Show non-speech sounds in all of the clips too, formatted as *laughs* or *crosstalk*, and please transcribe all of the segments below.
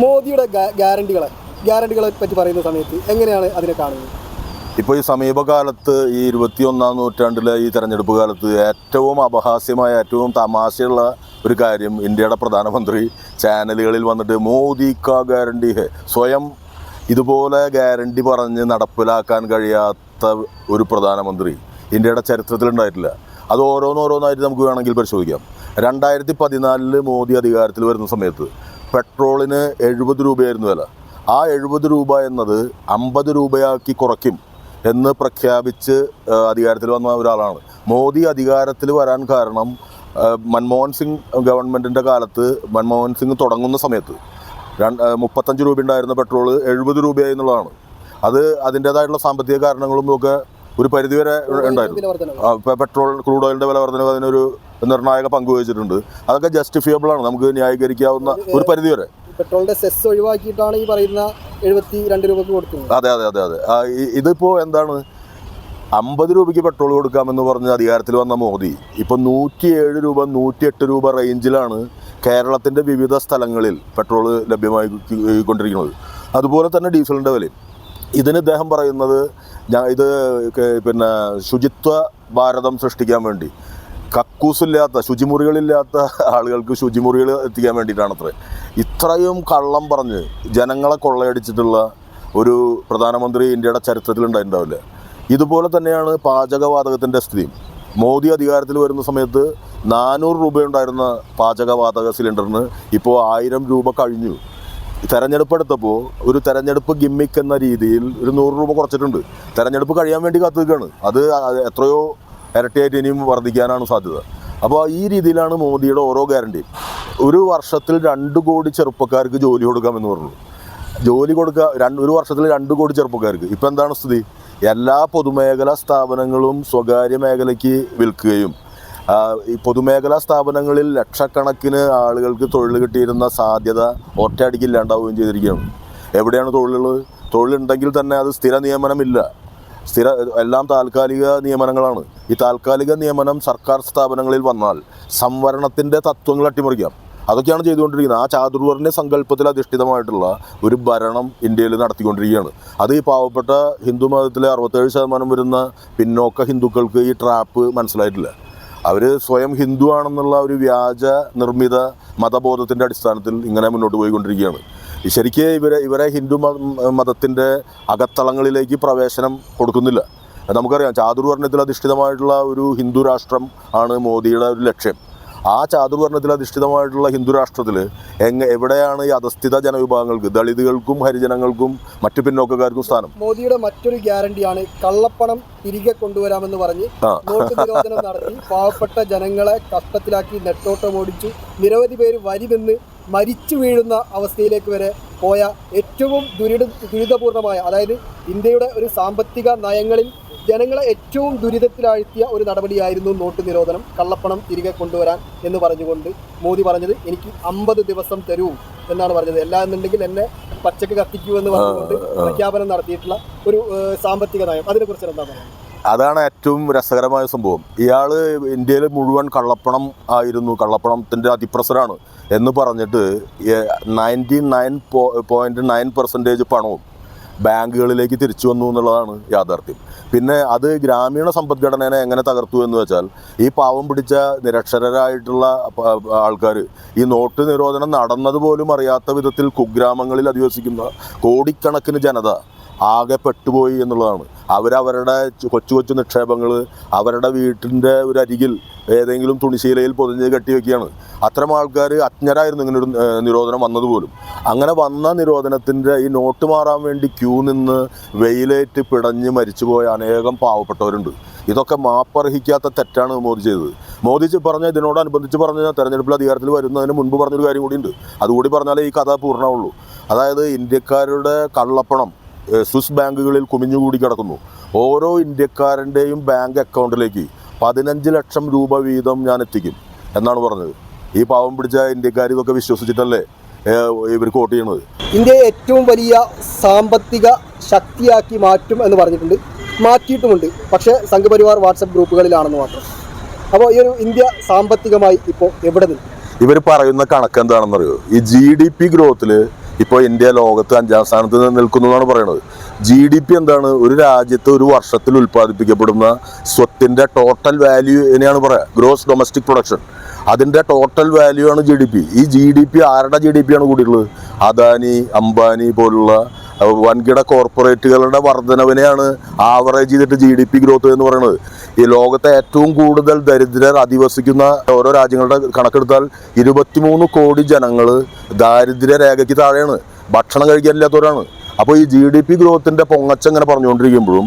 മോദിയുടെ ഗ്യാരണ്ടികളെ ഗ്യാരണ്ടികളെ പറ്റി പറയുന്ന സമയത്ത് എങ്ങനെയാണ് അതിനെ കാണുന്നത്? ഇപ്പോൾ ഈ സമീപകാലത്ത് ഈ ഇരുപത്തിയൊന്നാം നൂറ്റാണ്ടിലെ ഈ തെരഞ്ഞെടുപ്പ് കാലത്ത് ഏറ്റവും അപഹാസ്യമായ ഏറ്റവും തമാശയുള്ള ഒരു കാര്യം ഇന്ത്യയുടെ പ്രധാനമന്ത്രി ചാനലുകളിൽ വന്നിട്ട് മോദി കാ ഗ്യാരണ്ടി ഹെ സ്വയം ഇതുപോലെ ഗ്യാരണ്ടി പറഞ്ഞ് നടപ്പിലാക്കാൻ കഴിയാത്ത ഒരു പ്രധാനമന്ത്രി ഇന്ത്യയുടെ ചരിത്രത്തിലുണ്ടായിട്ടില്ല അത് ഓരോന്നോരോന്നായിട്ട് നമുക്ക് വേണമെങ്കിൽ പരിശോധിക്കാം. രണ്ടായിരത്തി പതിനാലിൽ മോദി അധികാരത്തിൽ വരുന്ന സമയത്ത് പെട്രോളിന് എഴുപത് രൂപയായിരുന്നു വില. ആ എഴുപത് രൂപ എന്നത് അമ്പത് രൂപയാക്കി കുറയ്ക്കും എന്ന് പ്രഖ്യാപിച്ച് അധികാരത്തിൽ വന്ന ഒരാളാണ്. മോദി അധികാരത്തിൽ വരാൻ കാരണം മൻമോഹൻ സിംഗ് ഗവൺമെന്റിന്റെ കാലത്ത് മൻമോഹൻ സിംഗ് തുടങ്ങുന്ന സമയത്ത് മുപ്പത്തഞ്ച് രൂപ ഉണ്ടായിരുന്ന പെട്രോൾ എഴുപത് രൂപയായി എന്നുള്ളതാണ്. അത് അതിന്റേതായിട്ടുള്ള സാമ്പത്തിക കാരണങ്ങളും ഒക്കെ ഒരു പരിധിവരെ ഉണ്ടായിരുന്നു. പെട്രോൾ ക്രൂഡ് ഓയിലിന്റെ വില വർധനവ് അതിനൊരു നിർണായക പങ്ക് വഹിച്ചിട്ടുണ്ട്. അതൊക്കെ ജസ്റ്റിഫിയബിൾ ആണ്. നമുക്ക് ന്യായീകരിക്കാവുന്ന ഒരു പരിധി വരെ. പെട്രോളിന്റെ സെസ് ഒഴിവാക്കിയിട്ടാണ് ഈ പറയുന്ന എഴുപത്തി രണ്ട് രൂപക്ക് കൊടുക്കുന്നത്. അതെ അതെ അതെ അതെ. ഇതിപ്പോ എന്താണ്? അമ്പത് രൂപയ്ക്ക് പെട്രോൾ കൊടുക്കാമെന്ന് പറഞ്ഞ് അധികാരത്തിൽ വന്ന മോദി ഇപ്പൊ നൂറ്റിയേഴ് രൂപ നൂറ്റിയെട്ട് രൂപ റേഞ്ചിലാണ് കേരളത്തിന്റെ വിവിധ സ്ഥലങ്ങളിൽ പെട്രോൾ ലഭ്യമായി കൊണ്ടിരിക്കുന്നത്. അതുപോലെ തന്നെ ഡീസലിന്റെ വിലയും. ഇതിന് ഇദ്ദേഹം പറയുന്നത് ഞാൻ ഇത് പിന്നെ ശുചിത്വ ഭാരതം സൃഷ്ടിക്കാൻ വേണ്ടി കക്കൂസില്ലാത്ത ശുചിമുറികളില്ലാത്ത ആളുകൾക്ക് ശുചിമുറികൾ എത്തിക്കാൻ വേണ്ടിയിട്ടാണ് അത്ര ഇത്രയും കള്ളം പറഞ്ഞ് ജനങ്ങളെ കൊള്ളയടിച്ചിട്ടുള്ള ഒരു പ്രധാനമന്ത്രി ഇന്ത്യയുടെ ചരിത്രത്തിൽ ഉണ്ടായിട്ടുണ്ടാവില്ല ഇതുപോലെ തന്നെയാണ് പാചകവാതകത്തിന്റെ സ്ഥിതി മോദി അധികാരത്തിൽ വരുന്ന സമയത്ത് നാനൂറ് രൂപയുണ്ടായിരുന്ന പാചകവാതക സിലിണ്ടറിന് ഇപ്പോൾ ആയിരം രൂപ കഴിഞ്ഞു. തെരഞ്ഞെടുപ്പ് എടുത്തപ്പോൾ ഒരു തെരഞ്ഞെടുപ്പ് ഗിമ്മിക്ക് എന്ന രീതിയിൽ ഒരു നൂറ് രൂപ കുറച്ചിട്ടുണ്ട്. തെരഞ്ഞെടുപ്പ് കഴിയാൻ വേണ്ടി കാത്തു നിൽക്കുകയാണ് അത് എത്രയോ ഇരട്ടിയായിട്ട് ഇനിയും വർദ്ധിക്കാനാണ് സാധ്യത. അപ്പോൾ ഈ രീതിയിലാണ് മോദിയുടെ ഓരോ ഗ്യാരണ്ടിയും ഒരു വർഷത്തിൽ രണ്ട് കോടി ചെറുപ്പക്കാർക്ക് ജോലി കൊടുക്കാമെന്ന് പറഞ്ഞു. ജോലി കൊടുക്കുക രണ്ട് ഒരു വർഷത്തിൽ രണ്ട് കോടി ചെറുപ്പക്കാർക്ക്. ഇപ്പം എന്താണ് സ്ഥിതി? എല്ലാ പൊതുമേഖലാ സ്ഥാപനങ്ങളും സ്വകാര്യ മേഖലയ്ക്ക് വിൽക്കുകയും ഈ പൊതുമേഖലാ സ്ഥാപനങ്ങളിൽ ലക്ഷക്കണക്കിന് ആളുകൾക്ക് തൊഴിൽ കിട്ടിയിരുന്ന സാധ്യത ഒറ്റയടിക്ക് ഇല്ലാണ്ടാവുകയും ചെയ്തിരിക്കുകയാണ്. എവിടെയാണ് തൊഴിലുള്ളത്? തൊഴിലുണ്ടെങ്കിൽ തന്നെ അത് സ്ഥിര നിയമനമില്ല. സ്ഥിര എല്ലാം താൽക്കാലിക നിയമനങ്ങളാണ്. ഈ താൽക്കാലിക നിയമനം സർക്കാർ സ്ഥാപനങ്ങളിൽ വന്നാൽ സംവരണത്തിന്റെ തത്വങ്ങൾ അട്ടിമറിക്കാം. അതൊക്കെയാണ് ചെയ്തുകൊണ്ടിരിക്കുന്നത്. ആ ചാതുർവർണ സങ്കല്പത്തിൽ അധിഷ്ഠിതമായിട്ടുള്ള ഒരു ഭരണം ഇന്ത്യയിൽ നടത്തിക്കൊണ്ടിരിക്കുകയാണ്. അത് ഈ പാവപ്പെട്ട ഹിന്ദു മതത്തിലെ അറുപത്തേഴ് ശതമാനം വരുന്ന പിന്നോക്ക ഹിന്ദുക്കൾക്ക് ഈ ട്രാപ്പ് മനസ്സിലായിട്ടില്ല. അവർ സ്വയം ഹിന്ദു ആണെന്നുള്ള ഒരു വ്യാജ നിർമ്മിത മതബോധത്തിന്റെ അടിസ്ഥാനത്തിൽ ഇങ്ങനെ മുന്നോട്ട് പോയിക്കൊണ്ടിരിക്കുകയാണ്. ശരിക്ക് ഇവരെ ഇവരെ ഹിന്ദു മത- മതത്തിന്റെ അകത്തളങ്ങളിലേക്ക് പ്രവേശനം കൊടുക്കുന്നില്ല. നമുക്കറിയാം ചാതുർവർണത്തിൽ അധിഷ്ഠിതമായിട്ടുള്ള ഒരു ഹിന്ദു രാഷ്ട്രം ആണ് മോദിയുടെ ഒരു ലക്ഷ്യം. ആ ചാതുർവർണത്തിൽ അധിഷ്ഠിതമായിട്ടുള്ള ഹിന്ദു രാഷ്ട്രത്തിൽ എങ്ങ എവിടെയാണ് ഈ അധസ്ഥിത ജനവിഭാഗങ്ങൾക്ക് ദളിതുകൾക്കും ഹരിജനങ്ങൾക്കും മറ്റു പിന്നോക്കക്കാർക്കും സ്ഥാനം മോദിയുടെ മറ്റൊരു ഗ്യാരണ്ടിയാണ് കള്ളപ്പണം തിരികെ കൊണ്ടുവരാമെന്ന് പറഞ്ഞ് ആ. നോട്ട് നിരോധനം നടത്തി പാവപ്പെട്ട ജനങ്ങളെ കഷ്ടത്തിലാക്കി നെട്ടോട്ടം ഓടിച്ചു നിരവധി പേര് വരി നിന്ന് മരിച്ചു വീഴുന്ന അവസ്ഥയിലേക്ക് വരെ പോയ ഏറ്റവും ദുരിത ദുരിതപൂർണമായ അതായത് ഇന്ത്യയുടെ ഒരു സാമ്പത്തിക നയങ്ങളിൽ ജനങ്ങളെ ഏറ്റവും ദുരിതത്തിലാഴ്ത്തിയ ഒരു നടപടിയായിരുന്നു നോട്ട് നിരോധനം കള്ളപ്പണം തിരികെ കൊണ്ടുവരാൻ എന്ന് പറഞ്ഞുകൊണ്ട് മോദി പറഞ്ഞത് എനിക്ക് അമ്പത് ദിവസം തരൂ എന്നാണ് പറഞ്ഞത്. അല്ല എന്നുണ്ടെങ്കിൽ എന്നെ പച്ചക്ക് കത്തിക്കൂ എന്ന് പറഞ്ഞുകൊണ്ട് പ്രഖ്യാപനം നടത്തിയിട്ടുള്ള ഒരു സാമ്പത്തിക നയം. അതിനെക്കുറിച്ച് എന്താ പറയുന്നത് അതാണ് ഏറ്റവും രസകരമായ സംഭവം. ഇയാൾ ഇന്ത്യയിൽ മുഴുവൻ കള്ളപ്പണം ആയിരുന്നു കള്ളപ്പണത്തിന്റെ അതിപ്രസരാണ് എന്ന് പറഞ്ഞിട്ട് ninety nine point nine percentage പണവും ബാങ്കുകളിലേക്ക് തിരിച്ചു വന്നു എന്നുള്ളതാണ് യാഥാർത്ഥ്യം. പിന്നെ അത് ഗ്രാമീണ സമ്പദ്ഘടനയെ എങ്ങനെ തകർത്തു എന്ന് വെച്ചാൽ ഈ പാവം പിടിച്ച നിരക്ഷരരായിട്ടുള്ള ആൾക്കാർ ഈ നോട്ട് നിരോധനം നടന്നതുപോലും അറിയാത്ത വിധത്തിൽ കുഗ്രാമങ്ങളിൽ അധിവസിക്കുന്ന കോടിക്കണക്കിന് ജനത ആകെ പെട്ടുപോയി എന്നുള്ളതാണ്. അവരവരുടെ കൊച്ചു കൊച്ചു നിക്ഷേപങ്ങൾ അവരുടെ വീട്ടിന്റെ ഒരു അരികിൽ ഏതെങ്കിലും തുണിശീലയിൽ പൊതിഞ്ഞ് കെട്ടി വെക്കുകയാണ്. അത്തരം ആൾക്കാർ അജ്ഞരായിരുന്നു ഇങ്ങനെ ഒരു നിരോധനം വന്നതുപോലും. അങ്ങനെ വന്ന നിരോധനത്തിന്റെ ഈ നോട്ട് മാറാൻ വേണ്ടി ക്യൂ നിന്ന് വെയിലേറ്റ് പിടഞ്ഞ് മരിച്ചുപോയ അനേകം പാവപ്പെട്ടവരുണ്ട്. ഇതൊക്കെ മാപ്പർഹിക്കാത്ത തെറ്റാണ് മോദി ചെയ്തത്. മോദി പറഞ്ഞ ഇതിനോടനുബന്ധിച്ച് പറഞ്ഞ തെരഞ്ഞെടുപ്പിൽ അധികാരത്തിൽ വരുന്നതിന് മുൻപ് പറഞ്ഞൊരു കാര്യം കൂടിയുണ്ട്. അതുകൂടി പറഞ്ഞാലേ ഈ കഥ പൂർണമുള്ളൂ അതായത് ഇന്ത്യക്കാരുടെ കള്ളപ്പണം സ്വിസ് ബാങ്കുകളിൽ കുമിഞ്ഞുകൂടി കിടക്കുന്നു. ഓരോ ഇന്ത്യക്കാരന്റെയും ബാങ്ക് അക്കൗണ്ടിലേക്ക് പതിനഞ്ച് ലക്ഷം രൂപ വീതം ഞാൻ എത്തിക്കും എന്നാണ് പറഞ്ഞത്. ഈ പാവം പിടിച്ച ഇന്ത്യക്കാർ ഇതൊക്കെ വിശ്വസിച്ചിട്ടല്ലേ ഇവർക്ക് വോട്ട് ചെയ്യണത്? ഇന്ത്യയെ ഏറ്റവും വലിയ സാമ്പത്തിക ശക്തിയാക്കി മാറ്റും എന്ന് പറഞ്ഞിട്ടുണ്ട്. മാറ്റിയിട്ടുമുണ്ട്. പക്ഷേ സംഘപരിവാർ വാട്സപ്പ് ഗ്രൂപ്പുകളിലാണെന്ന് മാത്രം. അപ്പോൾ ഈ ഒരു ഇന്ത്യ സാമ്പത്തികമായി ഇപ്പോൾ എവിടെ നിൽക്കും? ഇവർ പറയുന്ന കണക്ക് എന്താണെന്നറിയോ? ഈ ജി ഡി പി ഗ്രോത്തിൽ ഇപ്പോൾ ഇന്ത്യ ലോകത്ത് അഞ്ചാം സ്ഥാനത്ത് നിൽക്കുന്നു എന്നാണ് പറയുന്നത്. ജി ഡി പി എന്താണ്? ഒരു രാജ്യത്ത് ഒരു വർഷത്തിൽ ഉൽപ്പാദിപ്പിക്കപ്പെടുന്ന സ്വത്തിന്റെ ടോട്ടൽ വാല്യൂനെയാണ് പറയുക ഗ്രോസ് ഡൊമസ്റ്റിക് പ്രൊഡക്ഷൻ അതിന്റെ ടോട്ടൽ വാല്യൂ ആണ് ജി ഡി പി ഈ ജി ഡി പി ആരുടെ ജി ഡി പി ആണ് കൂടിയിട്ടുള്ളത്? അദാനി അംബാനി പോലുള്ള വൻകിട കോർപ്പറേറ്റുകളുടെ വർധനവിനെയാണ് ആവറേജ് ചെയ്തിട്ട് ജി ഡി പി ഗ്രോത്ത് എന്ന് പറയുന്നത്. ഈ ലോകത്തെ ഏറ്റവും കൂടുതൽ ദരിദ്രർ അധിവസിക്കുന്ന ഓരോ രാജ്യങ്ങളുടെ കണക്കെടുത്താൽ ഇരുപത്തിമൂന്ന് കോടി ജനങ്ങൾ ദാരിദ്ര്യ രേഖയ്ക്ക് താഴെയാണ്. ഭക്ഷണം കഴിക്കാനില്ലാത്തവരാണ്. അപ്പോൾ ഈ ജി ഡി പി ഗ്രോത്തിന്റെ പൊങ്ങച്ച ഇങ്ങനെ പറഞ്ഞുകൊണ്ടിരിക്കുമ്പോഴും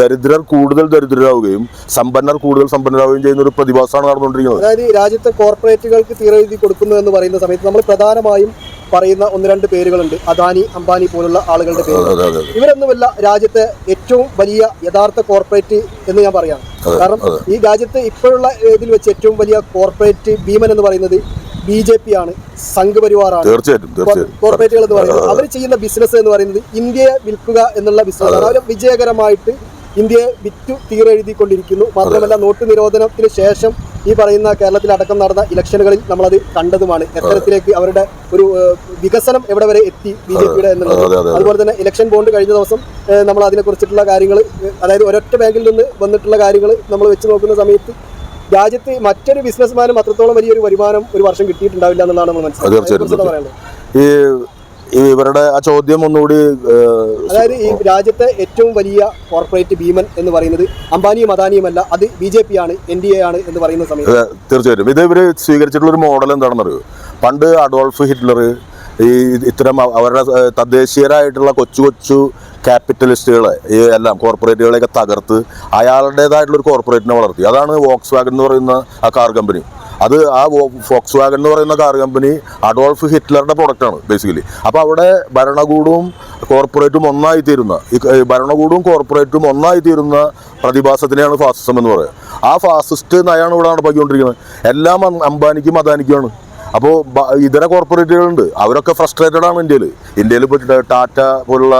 ദരിദ്രർ കൂടുതൽ ദരിദ്രരാവുകയും സമ്പന്നർ കൂടുതൽ സമ്പന്നരാവുകയും ചെയ്യുന്ന ഒരു പ്രതിഭാസമാണ് നടന്നുകൊണ്ടിരിക്കുന്നത്. അതായത് രാജ്യത്തെ കോർപ്പറേറ്റുകൾക്ക് തീരെഴുതി കൊടുക്കുന്നു എന്ന് പറയുന്ന സമയത്ത് നമ്മൾ പ്രധാനമായും പറയുന്ന ഒന്ന് രണ്ട് പേരുകളുണ്ട്. അദാനി അംബാനി പോലുള്ള ആളുകളുടെ പേര്. ഇവരൊന്നുമല്ല രാജ്യത്തെ ഏറ്റവും വലിയ യഥാർത്ഥ കോർപ്പറേറ്റ് എന്ന് ഞാൻ പറയാം. കാരണം ഈ രാജ്യത്ത് ഇപ്പോഴുള്ള ഇതിൽ വെച്ച് ഏറ്റവും വലിയ കോർപ്പറേറ്റ് ഭീമൻ എന്ന് പറയുന്നത് ബി ജെ പി ആണ് സംഘപരിവാറാണ്. തീർച്ചയായിട്ടും കോർപ്പറേറ്റുകൾ എന്ന് പറയുന്നത്. അവർ ചെയ്യുന്ന ബിസിനസ് എന്ന് പറയുന്നത് ഇന്ത്യയെ വിൽക്കുക എന്നുള്ള ബിസിനസ് അവർ വിജയകരമായിട്ട് ഇന്ത്യയെ വിറ്റു തീരെഴുതിക്കൊണ്ടിരിക്കുന്നു മാത്രമല്ല നോട്ട് നിരോധനത്തിന് ശേഷം ഈ പറയുന്ന കേരളത്തിൽ അടക്കം നടന്ന ഇലക്ഷനുകളിൽ നമ്മളത് കണ്ടതുമാണ്. എത്തരത്തിലേക്ക് അവരുടെ ഒരു വികസനം എവിടെ വരെ എത്തി ബി ജെ പിയുടെ എന്നുള്ളത്. അതെ അതെ അതുപോലെ തന്നെ ഇലക്ഷൻ ബോണ്ട് കഴിഞ്ഞ ദിവസം നമ്മൾ അതിനെ കുറിച്ചിട്ടുള്ള കാര്യങ്ങൾ അതായത് ഒരൊറ്റ ബാങ്കിൽ നിന്ന് വന്നിട്ടുള്ള കാര്യങ്ങൾ നമ്മൾ വെച്ച് നോക്കുന്ന സമയത്ത് രാജ്യത്ത് മറ്റൊരു ബിസിനസ്മാനും അത്രത്തോളം വലിയൊരു വരുമാനം ഒരു വർഷം കിട്ടിയിട്ടുണ്ടാവില്ല എന്നുള്ളതാണ് നമ്മൾ മനസ്സിലാക്കുന്നത്. ഈ ഇവരുടെ ആ ചോദ്യം ഒന്നുകൂടി അതായത് ഈ രാജ്യത്തെ ഏറ്റവും വലിയ കോർപ്പറേറ്റ് ഭീമൻ എന്ന് പറയുന്നത് അംബാനിയും അദാനിയുമല്ല അത് ബി ജെ പി ആണ് എൻ ഡി എ ആണ് എന്ന് പറയുന്ന സമയത്ത്. തീർച്ചയായിട്ടും. ഇത് ഇവർ സ്വീകരിച്ചിട്ടുള്ള ഒരു മോഡൽ എന്താണെന്നറിയോ? പണ്ട് അഡോൾഫ് ഹിറ്റ്ലർ ഈ ഇത്തരം അവ- അവരുടെ തദ്ദേശീയരായിട്ടുള്ള കൊച്ചു കൊച്ചു ക്യാപിറ്റലിസ്റ്റുകളെ ഈ എല്ലാം കോർപ്പറേറ്റുകളെയൊക്കെ തകർത്ത് അയാളുടേതായിട്ടുള്ള ഒരു കോർപ്പറേറ്റിനെ വളർത്തി. അതാണ് വോക്സ് വാഗൻ എന്ന് പറയുന്ന ആ കാർ കമ്പനി അത് ആ ഫോക്സ് വാഗൻ എന്ന് പറയുന്ന കാർ കമ്പനി അഡോൾഫ് ഹിറ്റ്ലറുടെ പ്രൊഡക്റ്റാണ് ബേസിക്കലി അപ്പോൾ അവിടെ ഭരണകൂടവും കോർപ്പറേറ്റും ഒന്നായി തീരുന്ന ഈ ഭരണകൂടവും കോർപ്പറേറ്റും ഒന്നായി തീരുന്ന പ്രതിഭാസത്തിനെയാണ് ഫാസിസം എന്ന് പറയുക. ആ ഫാസിസ്റ്റ് നയാണ് ഇവിടെ നടപ്പാക്കിക്കൊണ്ടിരിക്കുന്നത്. എല്ലാം അംബാനിക്കും അദാനിക്കുമാണ്. അപ്പോൾ ഇതര കോർപ്പറേറ്റുകളുണ്ട്. അവരൊക്കെ ഫ്രസ്ട്രേറ്റഡ് ആണ് ഇന്ത്യയിൽ ഇന്ത്യയിൽ ഇപ്പോൾ ടാറ്റ പോലുള്ള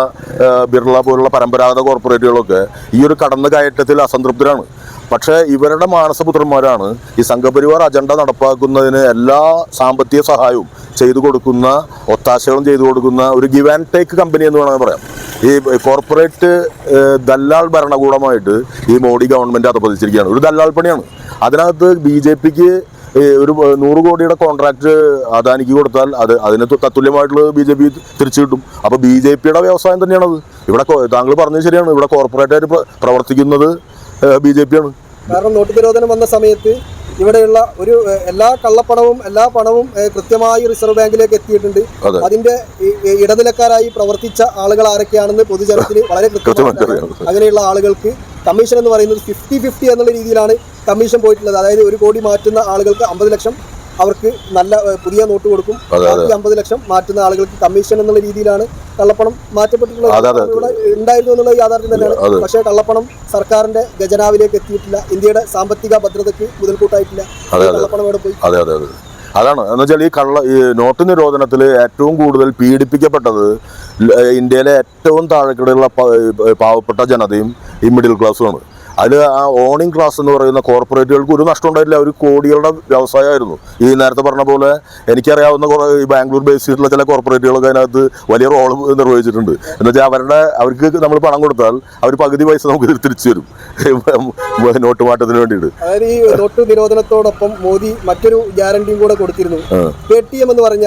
ബിർള പോലുള്ള പരമ്പരാഗത കോർപ്പറേറ്റുകളൊക്കെ ഈ ഒരു കടന്നു കയറ്റത്തിൽ അസംതൃപ്തരാണ്. പക്ഷേ ഇവരുടെ മാനസപുത്രന്മാരാണ് ഈ സംഘപരിവാർ അജണ്ട നടപ്പാക്കുന്നതിന് എല്ലാ സാമ്പത്തിക സഹായവും ചെയ്തു കൊടുക്കുന്ന ഒത്താശകളും ചെയ്തു കൊടുക്കുന്ന ഒരു ഗിവ് ആൻഡ് ടേക്ക് കമ്പനി എന്ന് വേണമെങ്കിൽ പറയാം. ഈ കോർപ്പറേറ്റ് ദല്ലാൾ ഭരണകൂടമായിട്ട് ഈ മോഡി ഗവൺമെന്റ് അധപ്പതിച്ചിരിക്കുകയാണ് ഒരു ദല്ലാൾ പണിയാണ്. അതിനകത്ത് ബി ജെ പിക്ക് ഒരു നൂറ് കോടിയുടെ കോൺട്രാക്ട് അദാനിക്ക് കൊടുത്താൽ അത് അതിന് തത്തുല്യമായിട്ടുള്ള ബി ജെ പി തിരിച്ചു കിട്ടും. അപ്പോൾ ബി ജെ പിയുടെ വ്യവസായം തന്നെയാണത്. ഇവിടെ താങ്കൾ പറഞ്ഞത് ശരിയാണ്. ഇവിടെ കോർപ്പറേറ്റ് ആയിട്ട് പ്രവർത്തിക്കുന്നത് ബി ജെ പി ആണ്. കാരണം നോട്ട് നിരോധനം വന്ന സമയത്ത് ഇവിടെയുള്ള ഒരു എല്ലാ കള്ളപ്പണവും എല്ലാ പണവും കൃത്യമായി റിസർവ് ബാങ്കിലേക്ക് എത്തിയിട്ടുണ്ട്. അതിന്റെ ഇടനിലക്കാരായി പ്രവർത്തിച്ച ആളുകൾ ആരൊക്കെയാണെന്ന് പൊതുജനത്തിന് വളരെ *laughs* കൃത്യമായി അങ്ങനെയുള്ള ആളുകൾക്ക് കമ്മീഷൻ എന്ന് പറയുന്നത് ഫിഫ്റ്റി ഫിഫ്റ്റി എന്നുള്ള രീതിയിലാണ് കമ്മീഷൻ പോയിട്ടുള്ളത്. അതായത് ഒരു കോടി മാറ്റുന്ന ആളുകൾക്ക് അമ്പത് ലക്ഷം അവർക്ക് നല്ല പുതിയ നോട്ട് കൊടുക്കും. അമ്പത് ലക്ഷം മാറ്റുന്ന ആളുകൾക്ക് കമ്മീഷൻ എന്നുള്ള രീതിയിലാണ് കള്ളപ്പണം മാറ്റപ്പെട്ടിട്ടുള്ളത്. ഉണ്ടായിരുന്നു എന്നുള്ള യാഥാർത്ഥ്യം തന്നെയാണ്. പക്ഷേ കള്ളപ്പണം സർക്കാരിന്റെ ഖജനാവിലേക്ക് എത്തിയിട്ടില്ല. ഇന്ത്യയുടെ സാമ്പത്തിക ഭദ്രതയ്ക്ക് മുതൽക്കൂട്ടായിട്ടില്ല. കള്ളപ്പണം പോയി? അതെ അതെ അതെ. അതാണ്. എന്ന് വെച്ചാൽ ഈ കള്ള ഈ നോട്ട് നിരോധനത്തിൽ ഏറ്റവും കൂടുതൽ പീഡിപ്പിക്കപ്പെട്ടത് ഇന്ത്യയിലെ ഏറ്റവും താഴെക്കിടയിലുള്ള പാവപ്പെട്ട ജനതയും ഈ മിഡിൽ ക്ലാസ്സുമാണ് അതിൽ ആ ഓണിംഗ് ക്ലാസ് എന്ന് പറയുന്ന കോർപ്പറേറ്റുകൾക്ക് ഒരു നഷ്ടം ഉണ്ടായില്ല ഒരു കോടികളുടെ വ്യവസായമായിരുന്നു. ഈ നേരത്തെ പറഞ്ഞ പോലെ എനിക്കറിയാവുന്ന കുറേ ഈ ബാംഗ്ലൂർ ബേസ് ചെയ്തിട്ടുള്ള ചില കോർപ്പറേറ്റുകളൊക്കെ അതിനകത്ത് വലിയ റോൾ നിർവഹിച്ചിട്ടുണ്ട്. എന്ന് വെച്ചാൽ അവരുടെ അവർക്ക് നമ്മൾ പണം കൊടുത്താൽ അവർ പകുതി പൈസ നമുക്ക് തിരിച്ചു തരും. *laughs* നോട്ട് മാറ്റത്തിന് വേണ്ടിയിട്ട്. അതായത് ഈ നോട്ട് നിരോധനത്തോടൊപ്പം മോദി മറ്റൊരു ഗ്യാരണ്ടിയും കൂടെ കൊടുത്തിരുന്നു. ആ. പേ ടി എം എന്ന് പറഞ്ഞ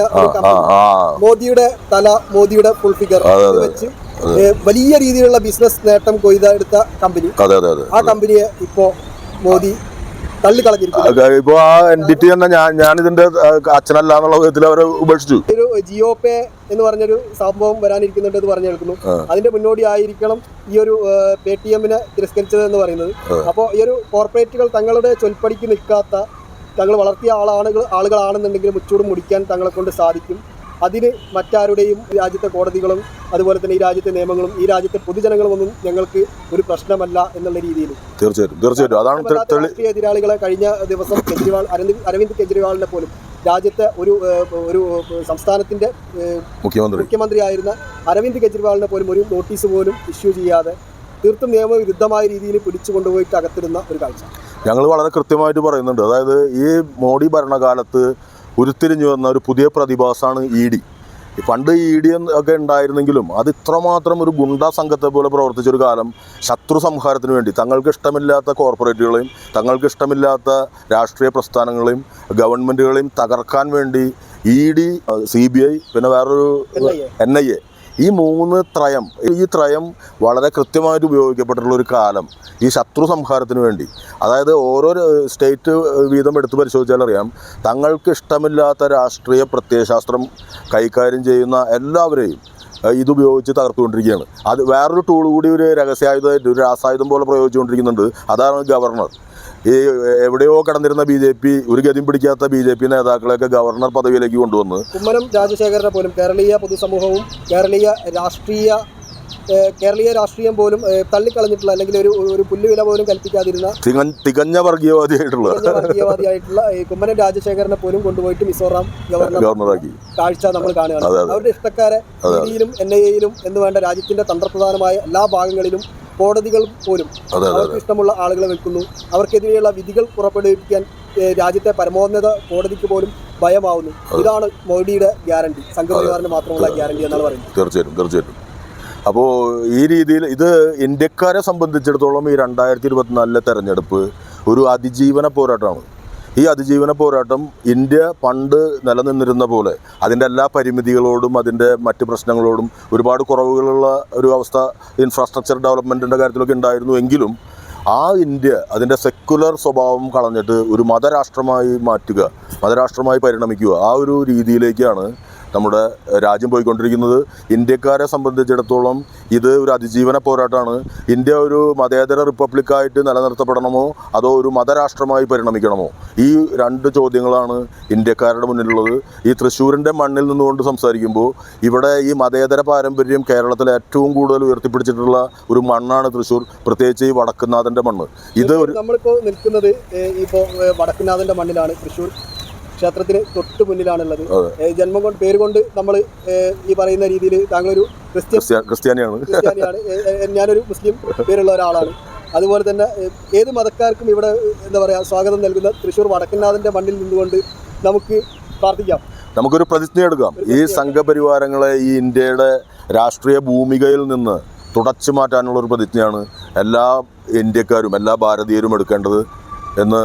മോദിയുടെ തല മോദിയുടെ ഫുൾ ഫിഗർ. വെച്ച് വലിയ രീതിയിലുള്ള ബിസിനസ് നേട്ടം കൊയ്തെടുത്ത കമ്പനി. അതെ അതെ അതെ ആ കമ്പനിയെ ഇപ്പോ മോദി ഇപ്പോ ആ എന്റിറ്റി തന്നെ ഞാൻ ഞാൻ ഇതിന്റെ അച്ഛനല്ല എന്നുള്ള വിധത്തിൽ അവരെ ഉപേക്ഷിച്ചു. ഒരു ജിയോ പേ എന്ന് പറഞ്ഞൊരു സംഭവം വരാനിരിക്കുന്നുണ്ട് എന്ന് പറഞ്ഞു കേൾക്കുന്നു. അതിന്റെ അതിന്റെ മുന്നോടിയായിരിക്കണം ഈ ഒരു പേ ടി എമ്മിനെ തിരസ്കരിച്ചത് എന്ന് പറയുന്നത്. അപ്പോൾ ഈ ഒരു കോർപ്പറേറ്റുകൾ തങ്ങളുടെ ചൊൽപ്പടിക്ക് നിൽക്കാത്ത തങ്ങൾ വളർത്തിയ ആളാണ് ആളുകളാണെന്നുണ്ടെങ്കിൽ മുച്ചൂട് മുടിക്കാൻ തങ്ങളെ കൊണ്ട് സാധിക്കും. അതിന് മറ്റാരുടെയും രാജ്യത്തെ കോടതികളും അതുപോലെ തന്നെ ഈ രാജ്യത്തെ നിയമങ്ങളും ഈ രാജ്യത്തെ പൊതുജനങ്ങളും ഒന്നും ഞങ്ങൾക്ക് ഒരു പ്രശ്നമല്ല എന്നുള്ള രീതിയിൽ. തീർച്ചയായിട്ടും തീർച്ചയായിട്ടും. അതാണ് രാഷ്ട്രീയ എതിരാളികളെ കഴിഞ്ഞ ദിവസം കെജ്രിവാൾ അരവിന്ദ് അരവിന്ദ് കെജ്രിവാളിനെ പോലും രാജ്യത്തെ ഒരു ഒരു സംസ്ഥാനത്തിന്റെ മുഖ്യമന്ത്രി. മുഖ്യമന്ത്രിയായിരുന്ന അരവിന്ദ് കെജ്രിവാളിനെ പോലും ഒരു നോട്ടീസ് പോലും ഇഷ്യൂ ചെയ്യാതെ തീർത്തും നിയമവിരുദ്ധമായ രീതിയിൽ പിടിച്ചു കൊണ്ടുപോയിട്ട് അകത്തിടുന്ന ഒരു കാഴ്ച. ഞങ്ങൾ വളരെ കൃത്യമായിട്ട് പറയുന്നുണ്ട്. അതായത് ഈ മോഡി ഭരണകാലത്ത് ഉരുത്തിരിഞ്ഞു വന്ന ഒരു പുതിയ പ്രതിഭാസമാണ് ഇ ഡി പണ്ട് ഇ ഡി ഒക്കെ ഉണ്ടായിരുന്നെങ്കിലും അത് ഇത്രമാത്രം ഒരു ഗുണ്ടാ സംഘത്തെ പോലെ പ്രവർത്തിച്ചൊരു കാലം ശത്രു സംഹാരത്തിന് വേണ്ടി തങ്ങൾക്ക് ഇഷ്ടമില്ലാത്ത കോർപ്പറേറ്റുകളെയും തങ്ങൾക്ക് ഇഷ്ടമില്ലാത്ത രാഷ്ട്രീയ പ്രസ്ഥാനങ്ങളെയും ഗവൺമെന്റുകളെയും തകർക്കാൻ വേണ്ടി E D C B I പിന്നെ വേറൊരു. എൻ ഐ എ ഈ മൂന്ന് ത്രയം ഈ ത്രയം വളരെ കൃത്യമായിട്ട് ഉപയോഗിക്കപ്പെട്ടിട്ടുള്ള ഒരു കാലം ഈ ശത്രു സംഹാരത്തിന് വേണ്ടി. അതായത് ഓരോ സ്റ്റേറ്റ് വീതം എടുത്ത് പരിശോധിച്ചാൽ അറിയാം തങ്ങൾക്ക് ഇഷ്ടമില്ലാത്ത രാഷ്ട്രീയ പ്രത്യയശാസ്ത്രം കൈകാര്യം ചെയ്യുന്ന എല്ലാവരെയും ഇതുപയോഗിച്ച് തകർത്തുകൊണ്ടിരിക്കുകയാണ്. അത് വേറൊരു ടൂൾ കൂടി ഒരു രഹസ്യായുധമായിട്ട് ഒരു രാസായുധം പോലെ പ്രയോഗിച്ചുകൊണ്ടിരിക്കുന്നുണ്ട്. അതാണ് ഗവർണർ. ഈ എവിടെയോ കടന്നിരുന്ന ബി ജെ പി ഒരു ഗതിയും പിടിക്കാത്ത ബി ജെ പി നേതാക്കളെയൊക്കെ ഗവർണർ പദവിയിലേക്ക് കൊണ്ടുവന്ന് കുമ്മനം രാജശേഖരനെ പോലും കേരളീയ പൊതുസമൂഹവും കേരളീയ രാഷ്ട്രീയ കേരളീയ രാഷ്ട്രീയം പോലും തള്ളിക്കളഞ്ഞിട്ടുള്ള അല്ലെങ്കിൽ ഒരു ഒരു പുല്ലുവില പോലും കൽപ്പിക്കാതിരുന്ന തികഞ്ഞ വർഗീയവാദിയായിട്ടുള്ള വർഗീയവാദിയായിട്ടുള്ള കുമ്മനം രാജശേഖരനെ പോലും കൊണ്ടുപോയിട്ട് മിസോറാം ഗവർണറാക്കി. കാഴ്ച നമ്മൾ കാണുകയാണ്. അവരുടെ ഇഷ്ടക്കാരെ ഇന്ത്യയിലും എൻ ഐ എയിലും എന്ന് വേണ്ട രാജ്യത്തിന്റെ തന്ത്രപ്രധാനമായ എല്ലാ ഭാഗങ്ങളിലും കോടതികൾ പോലും അവർക്ക് ഇഷ്ടമുള്ള ആളുകളെ വെക്കുന്നു. അവർക്കെതിരെയുള്ള വിധികൾ പുറപ്പെടുവിപ്പിക്കാൻ രാജ്യത്തെ പരമോന്നത കോടതിക്ക് പോലും ഭയമാവുന്നു. ഇതാണ് മോഡിയുടെ ഗ്യാരണ്ടി. സംഘപരിവാറിന് മാത്രമുള്ള ഗ്യാരണ്ടി എന്നാണ് പറയുന്നത്. തീർച്ചയായിട്ടും തീർച്ചയായിട്ടും. അപ്പോൾ ഈ രീതിയിൽ ഇത് ഇന്ത്യക്കാരെ സംബന്ധിച്ചിടത്തോളം ഈ രണ്ടായിരത്തി ഇരുപത്തിനാലിലെ തെരഞ്ഞെടുപ്പ് ഒരു അതിജീവന പോരാട്ടമാണ്. ഈ അതിജീവന പോരാട്ടം ഇന്ത്യ പണ്ട് നിലനിന്നിരുന്ന പോലെ അതിന്റെ എല്ലാ പരിമിതികളോടും അതിന്റെ മറ്റ് പ്രശ്നങ്ങളോടും ഒരുപാട് കുറവുകളുള്ള ഒരു അവസ്ഥ ഇൻഫ്രാസ്ട്രക്ചർ ഡെവലപ്മെന്റിന്റെ കാര്യത്തിലൊക്കെ ഉണ്ടായിരുന്നു എങ്കിലും ആ ഇന്ത്യ അതിന്റെ സെക്കുലർ സ്വഭാവം കളഞ്ഞിട്ട് ഒരു മതരാഷ്ട്രമായി മാറ്റുക മതരാഷ്ട്രമായി പരിണമിക്കുക ആ ഒരു രീതിയിലേക്കാണ് നമ്മുടെ രാജ്യം പോയിക്കൊണ്ടിരിക്കുന്നത് ഇന്ത്യക്കാരെ സംബന്ധിച്ചിടത്തോളം ഇത് ഒരു അതിജീവന പോരാട്ടമാണ്. ഇന്ത്യ ഒരു മതേതര റിപ്പബ്ലിക്കായിട്ട് നിലനിർത്തപ്പെടണമോ അതോ ഒരു മതരാഷ്ട്രമായി പരിണമിക്കണമോ? ഈ രണ്ട് ചോദ്യങ്ങളാണ് ഇന്ത്യക്കാരുടെ മുന്നിലുള്ളത്. ഈ തൃശ്ശൂരിന്റെ മണ്ണിൽ നിന്നുകൊണ്ട് സംസാരിക്കുമ്പോൾ ഇവിടെ ഈ മതേതര പാരമ്പര്യം കേരളത്തിൽ ഏറ്റവും കൂടുതൽ ഉയർത്തിപ്പിടിച്ചിട്ടുള്ള ഒരു മണ്ണാണ് തൃശ്ശൂർ പ്രത്യേകിച്ച് ഈ വടക്കുന്നാഥന്റെ മണ്ണ്. ഇത് ഒരു നമ്മളിപ്പോൾ നിൽക്കുന്നത് ഇപ്പോൾ വടക്കുന്നാഥന്റെ മണ്ണിലാണ് തൃശ്ശൂർ. ക്ഷേത്രത്തിന് തൊട്ട് മുന്നിലാണുള്ളത്. ജന്മം കൊണ്ട് പേര് കൊണ്ട് നമ്മൾ ഈ പറയുന്ന രീതിയിൽ താങ്കളൊരു ക്രിസ്ത്യൻ ക്രിസ്ത്യാനിയാണ്. ക്രിസ്ത്യാനിയാണ്. ഞാനൊരു മുസ്ലിം പേരുള്ള ഒരാളാണ്. അതുപോലെ തന്നെ ഏത് മതക്കാർക്കും ഇവിടെ എന്താ പറയാ സ്വാഗതം നൽകുന്ന തൃശ്ശൂർ വടക്കുന്നാഥന്റെ മണ്ണിൽ നിന്നുകൊണ്ട് നമുക്ക് പ്രാർത്ഥിക്കാം. നമുക്കൊരു പ്രതിജ്ഞ എടുക്കാം. ഈ സംഘപരിവാരങ്ങളെ ഈ ഇന്ത്യയുടെ രാഷ്ട്രീയ ഭൂമികയിൽ നിന്ന് തുടച്ചു മാറ്റാനുള്ള ഒരു പ്രതിജ്ഞയാണ് എല്ലാ ഇന്ത്യക്കാരും എല്ലാ ഭാരതീയരും എടുക്കേണ്ടത് എന്ന്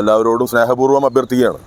എല്ലാവരോടും സ്നേഹപൂർവം അഭ്യർത്ഥിക്കുകയാണ്.